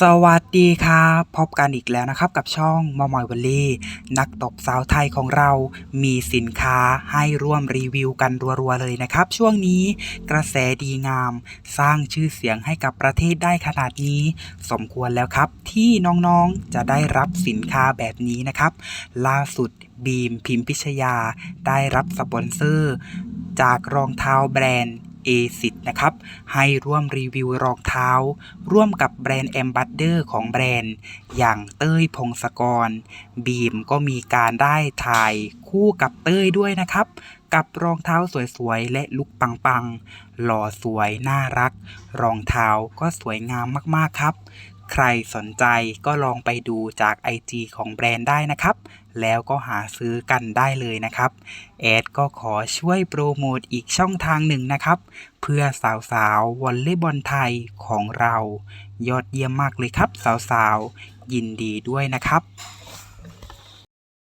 สวัสดีครับพบกันอีกแล้วนะครับกับช่องมอมอยวอลเล่นักตบสาวไทยของเรา มีสินค้าให้ร่วมรีวิวกันรัวๆเลยนะครับ ช่วงนี้กระแสดีงาม สร้างชื่อเสียงให้กับประเทศได้ขนาดนี้ สมควรแล้วครับ ที่น้องๆจะได้รับสินค้าแบบนี้นะครับ ล่าสุดบีมพิมพิชยา ได้รับสปอนเซอร์ จากรองเท้าแบรนด์ a อ i นะครับ ให้ร่วมรีวิวรองเท้า ร่วมกับแบรนด์แอมบัตเดอร์ของแบรนด์ อย่างเต้ยพงศกร บีมก็มีการได้ถ่ายคู่กับเต้ยด้วยนะครับ กับรองเท้าสวยๆ และลุกปังๆ หล่อสวยน่ารัก รองเท้าก็สวยงามมากๆครับ ใครสนใจก็ลองไปดูจาก IG ของแบรนด์ได้นะครับ แล้วก็หาซื้อกันได้เลยนะครับ แอดก็ขอช่วยโปรโมทอีกช่องทางหนึ่งนะครับ เพื่อสาวๆวอลเลย์บอลไทยของเรา ยอดเยี่ยมมากเลยครับสาวๆยินดีด้วยนะครับ